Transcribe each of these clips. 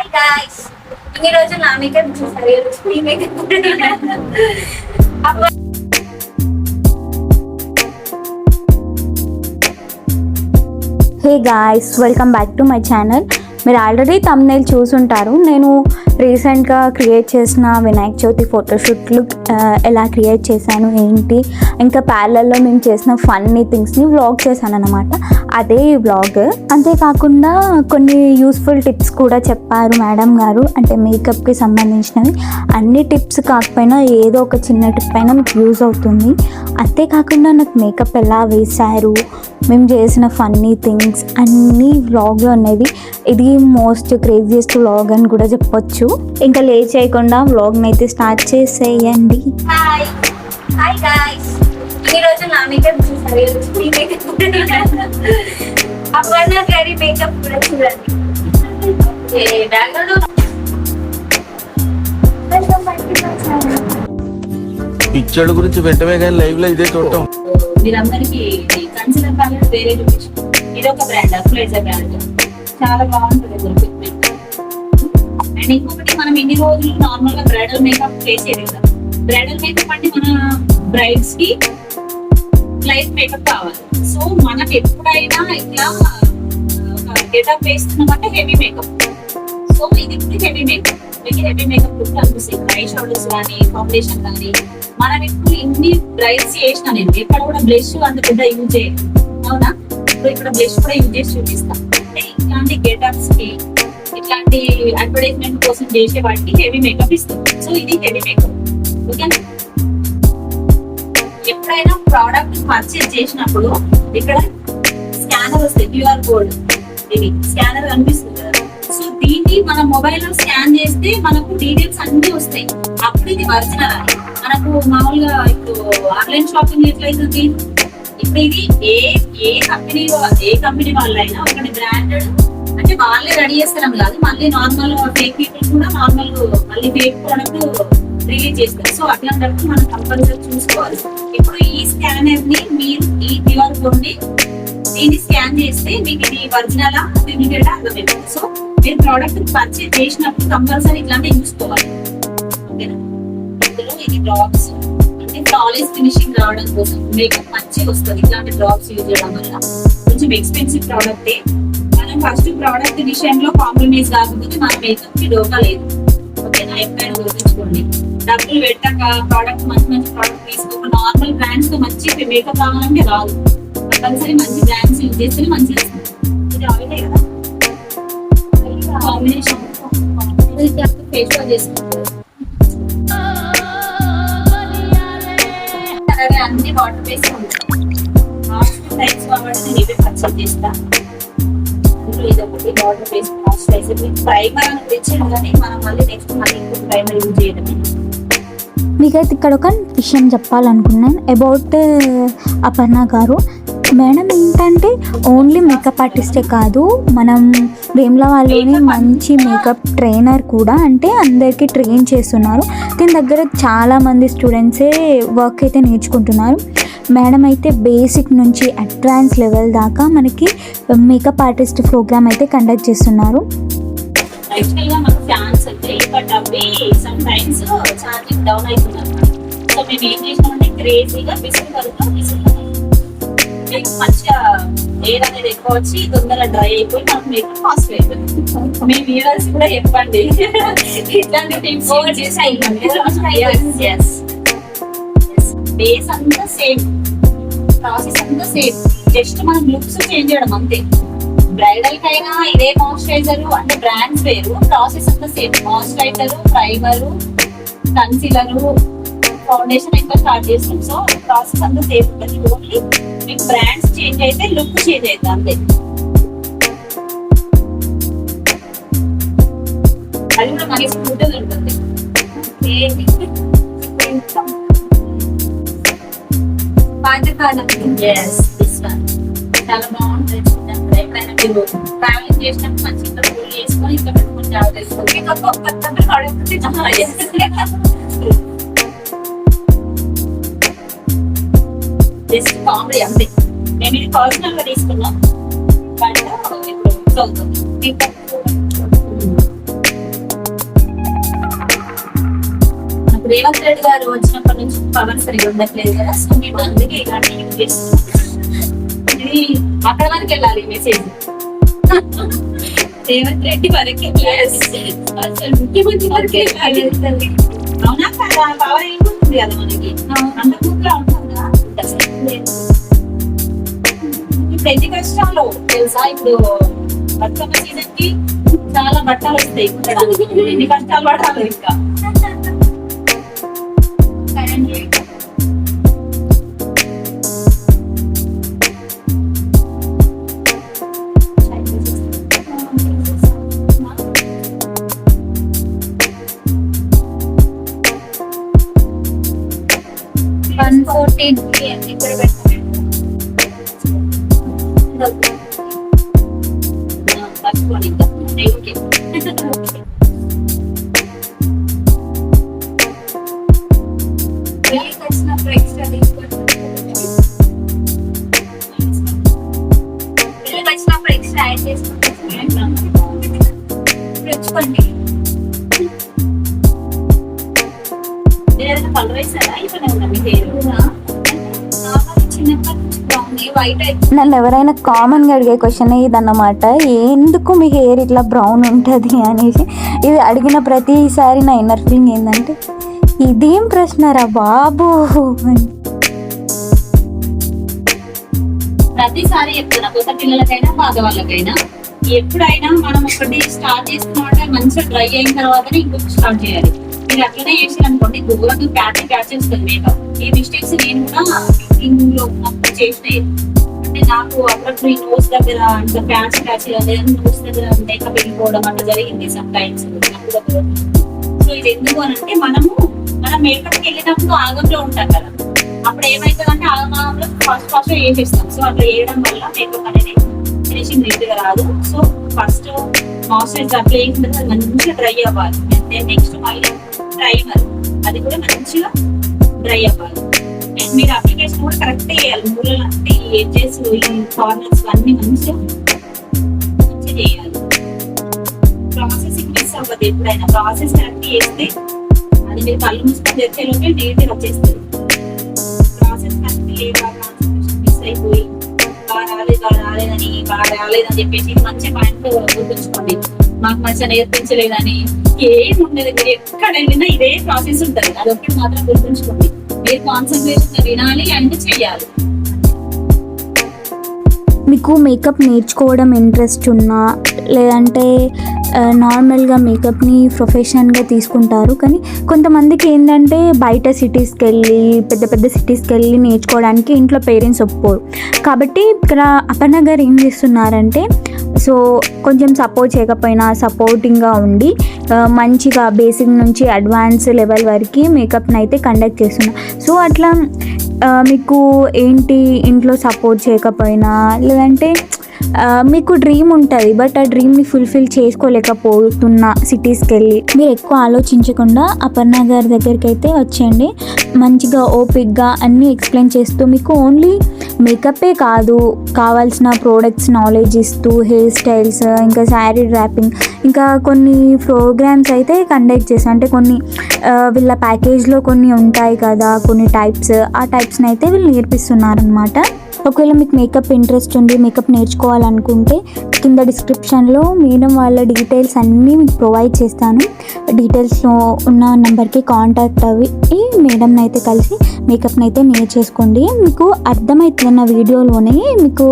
Hi guys ఇన్ని రోజు నా మేకప్ చూసారు. మీ makeup hey guys welcome back to my channel మీరు ఆల్రెడీ తమ్నేల్ చూసుంటారు. నేను రీసెంట్గా క్రియేట్ చేసిన వినాయక చవితి ఫోటోషూట్లు లుక్ ఎలా క్రియేట్ చేశాను ఏంటి? ఇంకా ప్యారలల్లో మేము చేసిన ఫన్నీ థింగ్స్ని వ్లాగ్ చేశాను అనమాట అదే ఈ వ్లాగ్ అంతేకాకుండా కొన్ని యూస్ఫుల్ టిప్స్ కూడా చెప్పారు మేడం గారు. అంటే మేకప్కి సంబంధించినవి. అన్ని టిప్స్ కాకపోయినా ఏదో ఒక చిన్న టిప్ అయినా మీకు యూజ్ అవుతుంది. అంతేకాకుండా నాకు మేకప్ ఎలా వేశారు మేము చేసిన ఫన్నీ థింగ్స్ అన్నీ వ్లాగ్లో ఉన్నది ఇది మోస్ట్ క్రేజియస్ట్ వ్లాగ్ అని కూడా చెప్పొచ్చు. ఇంకా లేట్ చేయకుండా వ్లాగ్ని అయితే స్టార్ట్ చేసేయండి. హాయ్ హాయ్ గాయ్స్ ఈ రోజు నా మేకప్ చూసారు? మీ మేకప్ అపర్ణ గారి మేకప్ కూడా చూడండి. ఏ background welcome back to my channel పిచ్చోళ్ళ గురించి వెంటనే కానీ లైవ్లో ఇదే చూడటం. మీరందరికీ కన్సిలర్ ప్యాలెట్ వేరే చూపించు. ఇది ఒక బ్రాండ్ అఫ్లైజర్ బ్రాండ్ చాలా బాగుంటుంది అండ్ ఇంకొకటి మనం ఇన్ని రోజులు నార్మల్గా బ్రైడల్ మేకప్ చేసేది కదా. బ్రైడల్ మేకప్ అంటే మన బ్రైడ్స్కి లైట్ మేకప్ కావాలి. సో మనకి ఎప్పుడైనా ఇట్లా గెటప్ వేస్తున్నామంటే హెవీ మేకప్ సో ఇది ఇప్పుడు హెవీ మేకప్ మీకు హెవీ మేకప్ కూడా కనిపిస్తుంది ఐ షోల్డర్స్ కానీ ఫౌండేషన్ కానీ. మనం ఇప్పుడు ఇన్ని బ్రైడ్స్ చేసినా నేను ఎక్కడ కూడా బ్లష్ అంత పెద్ద యూజ్ చేయను. అవునా? ఇప్పుడు ఇక్కడ బ్లష్ కూడా యూజ్ చేసి చూపిస్తాను అంటే ఇట్లాంటి గెటప్స్కి ఇట్లాంటి అడ్వర్టైజ్మెంట్ కోసం చేసే వాటికి హెవీ మేకప్ ఇస్తుంది సో ఇది హెవీ మేకప్ ఓకేనా ఎప్పుడైనా ప్రోడక్ట్ పర్చేజ్ చేసినప్పుడు ఇక్కడ స్కానర్ వస్తుంది క్యూఆర్ కోడ్ ఇది స్కానర్ కనిపిస్తుంది కదా. సో దీన్ని మన మొబైల్లో స్కాన్ చేస్తే మనకు డీటెయిల్స్ అన్ని వస్తాయి. అప్పుడు ఇది ఒరిజినల్ అని మనకు మామూలుగా ఇప్పుడు ఆన్లైన్ షాపింగ్ ఎట్లయితుంది ఇప్పుడు ఇది ఏ ఏ కంపెనీ ఏ కంపెనీ వాళ్ళైనా ఒకటి బ్రాండెడ్ అంటే వాళ్ళే రెడీ చేస్తారు కాదు. మళ్ళీ నార్మల్ ఫేక్ పీపుల్ కూడా నార్మల్ మళ్ళీ ఫేక్ ప్రోడక్ట్ రిలీజ్ చేస్తారు. సో అట్లాంటప్పుడు మనం కంపల్సరీ చూసుకోవాలి. ఇప్పుడు ఈ స్కానర్ని మీరు ఈ క్యూఆర్ కోడ్ని దీన్ని స్కాన్ చేస్తే మీకు ఇది ఒరిజినల్ డూప్లికేట్ అర్థమైపోతుంది సో మీరు ప్రోడక్ట్ పర్చేజ్ చేసినప్పుడు కంపల్సరీ ఇట్లాంటివి చూసుకోవాలి ఓకేనా? ఇందులో ఇది డ్రాప్స్ అంటే ఫ్లాలెస్ ఫినిషింగ్ రావడం కోసం మేకప్ మంచిగా వస్తుంది ఇట్లాంటి డ్రాప్స్ యూజ్ చేయడం వల్ల. కొంచెం ఎక్స్పెన్సివ్ ప్రోడక్టే మనం ఫస్ట్ ప్రోడక్ట్ విషయంలో కాంప్రమైజ్ కాకపోతే మన మేకప్కి డోకా లేదు. ఓకేనా? ఎప్పుడైనా గురించి డబ్బులు పెట్టక ప్రోడక్ట్ మంచి మంచి ప్రోడక్ట్ తీసుకోక నార్మల్ బ్రాండ్స్తో మంచి మేకప్ రావాలంటే రాదు. కంపల్సరీ మంచి బ్రాండ్స్ యూజ్ చేస్తే వస్తుంది. ఇది ఆయిలే కదా? కాంబినేషన్ ఫేస్ వాష్ చేసుకుంటారు అలాగే అన్ని వాటర్ బేస్ ఉంటాయి. టైప్స్ కాబట్టి ఇవే పర్చేజ్ చేస్తా. అందులో ఇది ఒకటి వాటర్ బేస్ మాయిశ్చరైజర్ ప్రైమర్ అని తెచ్చాను కానీ మనం మళ్ళీ నెక్స్ట్ మళ్ళీ ఇంకొక ప్రైమర్ యూజ్ చేయడమే. మీకైతే ఇక్కడ ఒక విషయం చెప్పాలనుకున్నాను అబౌట్ అపర్ణ గారు. మేడం ఏంటంటే ఓన్లీ మేకప్ ఆర్టిస్టే కాదు మనం వేమ్ల వాళ్ళని మంచి మేకప్ ట్రైనర్ కూడా అంటే అందరికీ ట్రైన్ చేస్తున్నారు. దీని దగ్గర చాలామంది స్టూడెంట్సే వర్క్ అయితే నేర్చుకుంటున్నారు. మేడం అయితే బేసిక్ నుంచి అడ్వాన్స్ లెవెల్ దాకా మనకి మేకప్ ఆర్టిస్ట్ ప్రోగ్రామ్ అయితే కండక్ట్ చేస్తున్నారు. యాక్చువల్గా మాకు ఫ్యాన్స్ ఉంటాయి బట్ అవి సమ్ టైమ్స్ ఛార్జింగ్ డౌన్ అవుతున్నారు సో మేము ఏం చేసినామంటే క్రేజీగా కలుగుతాం విసుగు మీకు మంచిగా ఎయిర్ అనేది ఎక్కువ వచ్చి తొందరగా డ్రై అయిపోయి మనకు మేకప్ కాస్ట్ అయిపోయింది మీ వ్యూవర్స్ కూడా చెప్పండి. ఇట్లాంటి టిప్స్ బేస్ అంతా సేమ్ ప్రాసెస్ అంతా సేమ్ జస్ట్ మనం లుక్స్ చేంజ్ చేయడం అంతే. బ్రైడల్ కైనా ఇదే మాయిశ్చరైజర్ అంటే బ్రాండ్స్ వేరు ప్రాసెస్ అంతా same. Moisturiser primer concealer foundation ఎక్కువ స్టార్ట్ చేస్తాం. సో ప్రాసెస్ అంతా సేమ్ ఉంటుంది. ఓన్లీ మీకు బ్రాండ్స్ చేంజ్ అయితే లుక్ చేంజ్ అవుతుంది అంతే. అది కూడా మనకి స్మూత్ ఉంటుంది. పాతకాలం. చాలా బాగుంటుంది. మీరు ట్రావెలింగ్ చేసినప్పుడు మంచి ఇంత చేసుకొని ఇంత పెట్టుకుని జస్ట్ కామెడీ అంతే నేను ఇది పర్సనల్గా తీసుకున్నాను రేవంత్ రెడ్డి గారు వచ్చినప్పటి నుంచి పవర్ సరిగ్గా ఉండట్లేదు కదా సో మేము అందుకే ఇలాంటి యూజ్ ఇది అక్కడ వరకు వెళ్ళాలి మెసేజ్. రేవంత్ రెడ్డి వరకు అసలు ముఖ్యమంత్రి వరకు వెళ్ళాలి. అవునా కదా? పవర్ ఏముంటుంది కదా మనకి. అంత ఉంటుందా. ఇప్పుడు ఎన్ని కష్టాలు తెలుసా? ఇప్పుడు బతుకమ్మ సీజన్కి చాలా బట్టలు వస్తాయి ఎన్ని కష్టాలు పడాలి ఇంకా? అయితే నన్ను ఎవరైనా కామన్గా అడిగే క్వశ్చన్ ఇదన్నమాట. ఎందుకు మీ హెయిర్ ఇట్లా బ్రౌన్ ఉంటుంది అనేసి? ఇది అడిగిన ప్రతిసారి నా ఇన్నర్ ఫీలింగ్ ఏంటంటే ఇదేం ప్రశ్నరా బాబు? అని. ప్రతిసారి చెప్తున్నా కొత్త పిల్లలకైనా పాత వాళ్ళకైనా. ఎప్పుడైనా మనం ఒకటి స్టార్ట్ చేసుకున్నామంటే మంచిగా డ్రై అయిన తర్వాతనే ఇంకొక స్టార్ట్ చేయాలి. మీరు అట్లనే చేసి అనుకోండి దూరం ప్యాచ్ క్యాచ్ చేస్తుంది మేకప్ ఈ మిస్టేక్స్ నేను కూడా కుకింగ్లో ఉన్నప్పుడు చేసినాయి అంటే నాకు అప్పుడప్పుడు ఈ నోస్ దగ్గర అంత ప్యాచ్ క్యాచ్ లేదా నోస్ దగ్గర మేకప్ వెళ్ళిపోవడం అంత జరిగింది సమ్ టైమ్స్ సో ఇది ఎందుకు అని అంటే మనము మనం మేకప్కి వెళ్ళినప్పుడు ఆగంలో ఉంటాం కదా. అప్పుడు ఏమైతుందంటే ఆగమాగంలో ఫస్ట్ ఫాస్ట్ చేసేస్తాం సో అట్లా చేయడం వల్ల మేకప్ అనేది ఫినిషింగ్ నీట్గా రాదు. సో ఫస్ట్ మాయిశ్చరైజర్ అప్లై చేసిన తర్వాత మంచిగా డ్రై అవ్వాలి. అంటే నెక్స్ట్ మళ్ళీ ప్రైమర్ అది కూడా మంచిగా డ్రై అవ్వాలి. అండ్ మీరు అప్లికేషన్ కూడా కరెక్ట్ చేయాలి. మూలలు అంటే ఈ ఎడ్జెస్ ఈ కార్నర్స్ అన్ని మంచిగా మంచిగా చేయాలి. ప్రాసెసింగ్ మిస్ అవ్వదు ఎప్పుడైనా. ప్రాసెస్ కరెక్ట్ చేస్తే అది మీరు కళ్ళు మూసుకొని తెచ్చేలోపే నీట్గా వచ్చేస్తుంది. ప్రాసెస్ కరెక్ట్ లేదా మిస్ అయిపోయి రాలేదు రాలేదని బాగా రాలేదని చెప్పేసి మంచి పాయింట్ గుర్తుంచుకోండి. మాకు మంచిగా నేర్పించలేదని ఏం ఉండదు మీరు ఎక్కడ వెళ్ళినా ఇదే ప్రాసెస్ ఉంటుంది. అదొకటి మాత్రం గుర్తుంచుకోండి. మీరు కాన్సన్ట్రేషన్ వినాలి అండ్ చెయ్యాలి మీకు మేకప్ నేర్చుకోవడం ఇంట్రెస్ట్ ఉన్నా లేదంటే నార్మల్గా మేకప్ని ప్రొఫెషన్గా తీసుకుంటారు. కానీ కొంతమందికి ఏంటంటే బయట సిటీస్కి వెళ్ళి పెద్ద పెద్ద సిటీస్కి వెళ్ళి నేర్చుకోవడానికి ఇంట్లో పేరెంట్స్ ఒప్పుకోరు. కాబట్టి ఇక్కడ అపర్ణ గారు ఏం చేస్తున్నారంటే సో కొంచెం సపోర్ట్ చేయకపోయినా సపోర్టింగ్గా ఉండి మంచిగా బేసిక్ నుంచి అడ్వాన్స్ లెవెల్ వరకు మేకప్ని అయితే కండక్ట్ చేస్తున్నా. సో అట్లా మీకు ఏంటి ఇంట్లో సపోర్ట్ చేయకపోయినా లేదంటే మీకు డ్రీమ్ ఉంటుంది బట్ ఆ డ్రీమ్ని ఫుల్ఫిల్ చేసుకోలేకపోతున్న సిటీస్కి వెళ్ళి మీరు ఎక్కువ ఆలోచించకుండా అపర్ణ గారి దగ్గరికి అయితే వచ్చేయండి. మంచిగా ఓపిక్గా అన్నీ ఎక్స్ప్లెయిన్ చేస్తూ మీకు ఓన్లీ మేకప్పే కాదు. కావాల్సిన ప్రోడక్ట్స్ నాలెడ్జ్ ఇస్తూ హెయిర్ స్టైల్స్ ఇంకా శారీ ర్యాపింగ్ ఇంకా కొన్ని ప్రోగ్రామ్స్ అయితే కండక్ట్ చేస్తాను అంటే కొన్ని వీళ్ళ ప్యాకేజ్లో కొన్ని ఉంటాయి కదా కొన్ని టైప్స్ ఆ టైప్స్ని అయితే వీళ్ళు నేర్పిస్తున్నారనమాట ఒకవేళ మీకు మేకప్ ఇంట్రెస్ట్ ఉంది మేకప్ నేర్చుకోవాలనుకుంటే కింద డిస్క్రిప్షన్లో మేడం వాళ్ళ డీటెయిల్స్ అన్నీ మీకు ప్రొవైడ్ చేస్తాను. డీటెయిల్స్లో ఉన్న నెంబర్కి కాంటాక్ట్ అవి మేడంని అయితే కలిసి మేకప్ని అయితే నేర్చేసుకోండి మీకు అర్థమవుతున్న వీడియోలోనే మీకు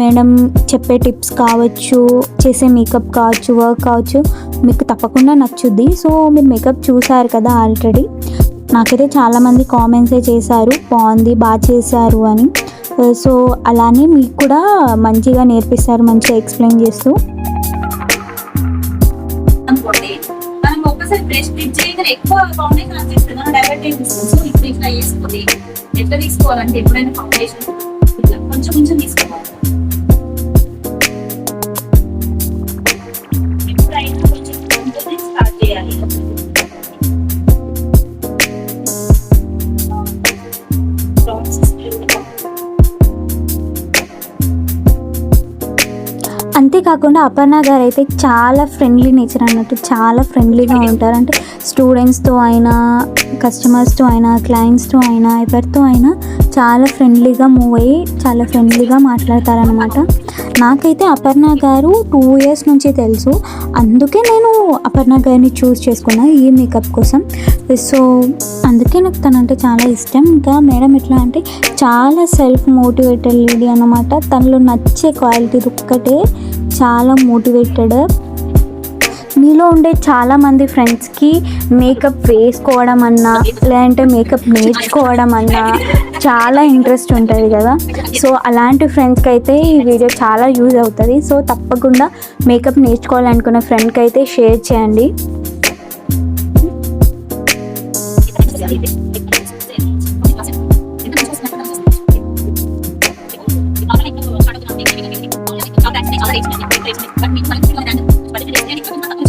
మేడం చెప్పే టిప్స్ కావచ్చు చేసే మేకప్ కావచ్చు వర్క్ కావచ్చు మీకు తప్పకుండా నచ్చుద్ది. సో మీరు మేకప్ చూసారు కదా ఆల్రెడీ నాకైతే చాలామంది కామెంట్సే చేశారు బాగుంది బాగా చేశారు అని. Uh, సో అలానే మీకు కూడా మంచిగా నేర్పిస్తారు మంచిగా ఎక్స్ప్లెయిన్ చేస్తూ. మనం ఒక్కసారి బ్రష్ చేయగానే ఎక్కువ ఫౌండేషన్ వచ్చేస్తుంది మనం డైవర్ట్ ఇప్పుడు ఇట్లా ఎట్లా తీసుకోవాలంటే ఎప్పుడైనా ఫౌండేషన్ కొంచెం కొంచెం తీసుకోవాలి. అంతేకాకుండా అపర్ణ గారు అయితే చాలా ఫ్రెండ్లీ నేచర్ అన్నట్టు చాలా ఫ్రెండ్లీగా ఉంటారు అంటే స్టూడెంట్స్తో అయినా కస్టమర్స్తో అయినా క్లయింట్స్తో అయినా ఎవరితో అయినా చాలా ఫ్రెండ్లీగా మూవ్ అయ్యి చాలా ఫ్రెండ్లీగా మాట్లాడతారనమాట నాకైతే అపర్ణ గారు టూ ఇయర్స్ నుంచి తెలుసు. అందుకే నేను అపర్ణ గారిని చూస్ చేసుకున్నా ఈ మేకప్ కోసం. సో అందుకే నాకు తనంటే చాలా ఇష్టం ఇంకా మేడం ఎట్లా అంటే చాలా సెల్ఫ్ మోటివేటెడ్ లేడీ అనమాట తనలో నచ్చే క్వాలిటీ ఒక్కటే చాలా మోటివేటెడ్ మీలో ఉండే చాలా మంది ఫ్రెండ్స్కి మేకప్ వేసుకోవడం అన్నా లేదంటే మేకప్ నేర్చుకోవడం అన్నా చాలా ఇంట్రెస్ట్ ఉంటుంది కదా. సో అలాంటి ఫ్రెండ్స్కి అయితే ఈ వీడియో చాలా యూజ్ అవుతుంది. సో తప్పకుండా మేకప్ నేర్చుకోవాలనుకున్న ఫ్రెండ్కి అయితే షేర్ చేయండి. Yeah.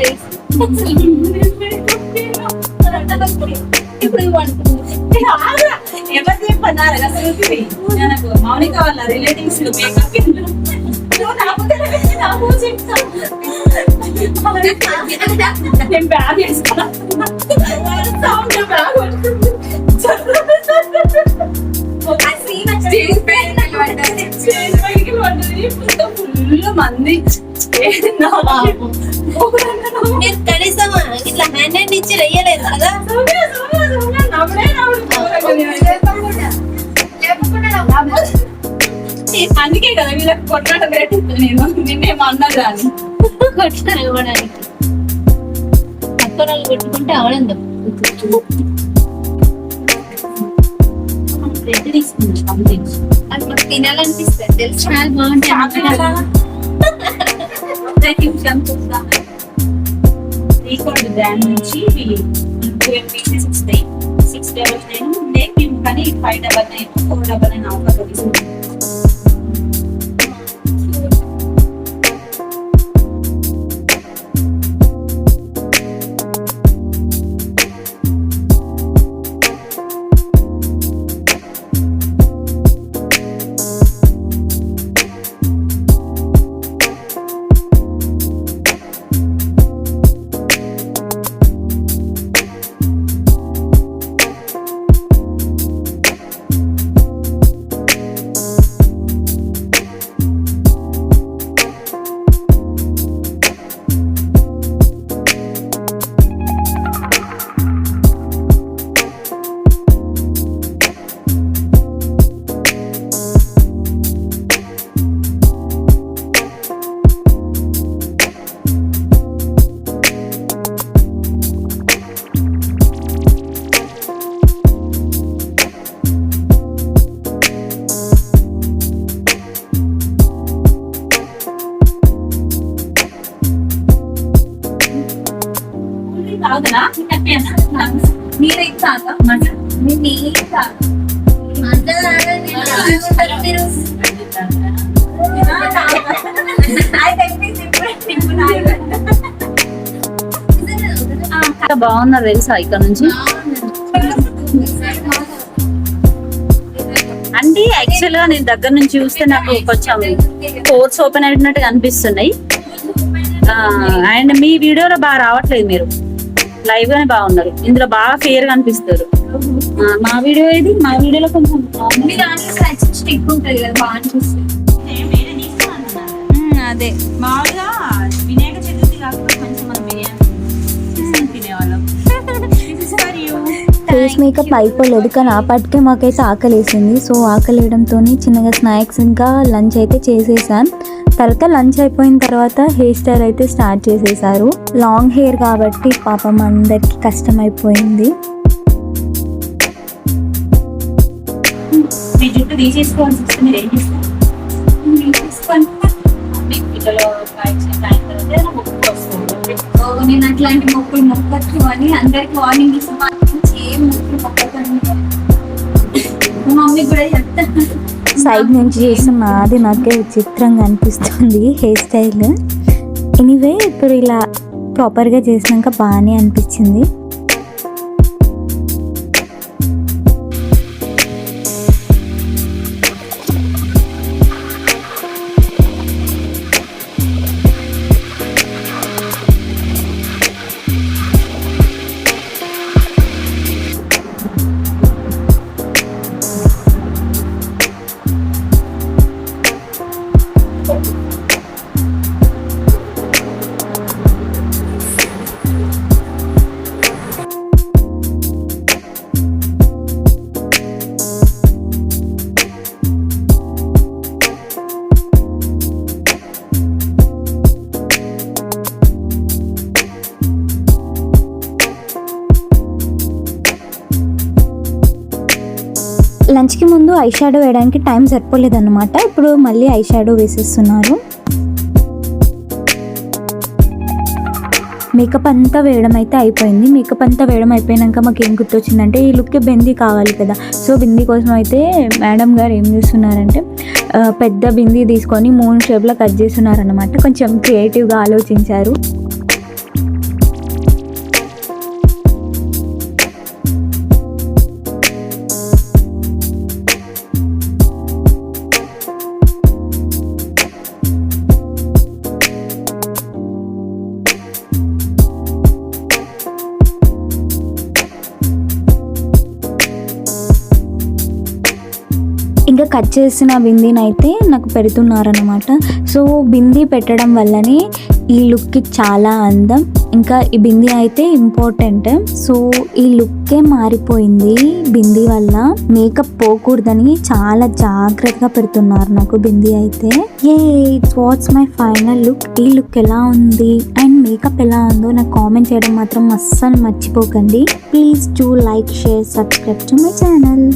సౌండ్ ఇప్పుడు ఎవరు చెప్పన్నారు నాకు మౌనిక వాళ్ళ రిలేటివ్స్ మేకప్ నేను బ్యాగ్ వేసుకున్నా సౌండ్ బ్యాగ్ ఫుల్ మంది మీరు కనీసం ఇట్లా హ్యాండ్ హ్యాండ్ ఇచ్చి వెయ్యలేదు కదా అందుకే కదా వీళ్ళకి కొట్లాట పెట్టింది నేను నిన్నేమో అన్నది అని ఇవ్వడానికి పక్కన వాళ్ళు కొట్టుకుంటే అవడం బ్రెడ్ అది మాకు తినాలనిపిస్తుంది తెలుసు చాలా బాగుంటుంది రీకార్డ్ బ్రాండ్ నుంచి ట్వెల్వ్ పీసెస్ వస్తాయి సిక్స్ డబల్ నైన్ ఉండే మేము కానీ five double nine four double nine offer బాగున్నారు తెలుసా ఇక్కడ నుంచి? అంటే యాక్చువల్గా నేను దగ్గర నుంచి చూస్తే నాకు కొంచెం కోర్స్ ఓపెన్ అయినట్టుగా అనిపిస్తున్నాయి. అండ్ మీ వీడియోలో బాగా రావట్లేదు మీరు. లైవ్ గానే బాగున్నారు. ఇందులో బాగా ఫేర్గా అనిపిస్తారు. మా వీడియో ఇది మా వీడియోలో కొంచెం మీ దాంట్లో స్టిక్ ఉంటుంది కదా బాగా అనిపిస్తుంది అదే. మామూలుగా వినాయక చతుర్థి కాకపోతే మనం బిర్యానీ తినేవాళ్ళం. ఫేస్ మేకప్ అయిపోలేదు కానీ ఆ పాటికే మాకైతే ఆకలి వేసింది సో ఆకలి వేయడంతో చిన్నగా స్నాక్స్ ఇంకా లంచ్ అయితే చేసేసాం. తర్వాత లంచ్ అయిపోయిన తర్వాత హెయిర్ స్టైల్ అయితే స్టార్ట్ చేసేసారు. లాంగ్ హెయిర్ కాబట్టి పాపం అందరికి కష్టం అయిపోయింది నేను అట్లాంటి మొక్కులు మొక్కచ్చు అని అందరికి వార్నింగ్ ఇస్తాను ఏం మొక్కులు మొక్కకండి. మా మమ్మీ కూడా చెప్తాను. సైడ్ నుంచి చేసిన నాది నాకే విచిత్రంగా అనిపిస్తుంది హెయిర్ స్టైల్. ఎనీవే ఇప్పుడు ఇలా ప్రాపర్గా చేసినాక బాగానే అనిపించింది. లంచ్కి ముందు ఐ షాడో వేయడానికి టైం సరిపోలేదన్నమాట. ఇప్పుడు మళ్ళీ ఐ షాడో వేసేస్తున్నారు. మేకప్ అంతా వేయడం అయితే అయిపోయింది. మేకప్ అంతా వేయడం అయిపోయినాక మాకు ఏం గుర్తొచ్చిందంటే ఈ లుక్ బిందీ కావాలి కదా. సో బిందీ కోసం అయితే మేడం గారు ఏం చేస్తున్నారంటే పెద్ద బిందీ తీసుకొని మూడు షేప్లో కట్ చేస్తున్నారనమాట కొంచెం క్రియేటివ్గా ఆలోచించారు. చేసిన బిందీని అయితే నాకు పెడుతున్నారనమాట సో బిందీ పెట్టడం వల్లనే ఈ లుక్కి చాలా అందం. ఇంకా ఈ బిందీ అయితే ఇంపార్టెంట్. సో ఈ లుక్కే మారిపోయింది బిందీ వల్ల. మేకప్ పోకూడదని చాలా జాగ్రత్తగా పెడుతున్నారు నాకు బిందీ అయితే. ఏ it's what's my final look ఈ లుక్ ఎలా ఉంది? అండ్ మేకప్ ఎలా ఉందో నాకు కామెంట్ చేయడం మాత్రం అస్సలు మర్చిపోకండి. Please do like share subscribe to my channel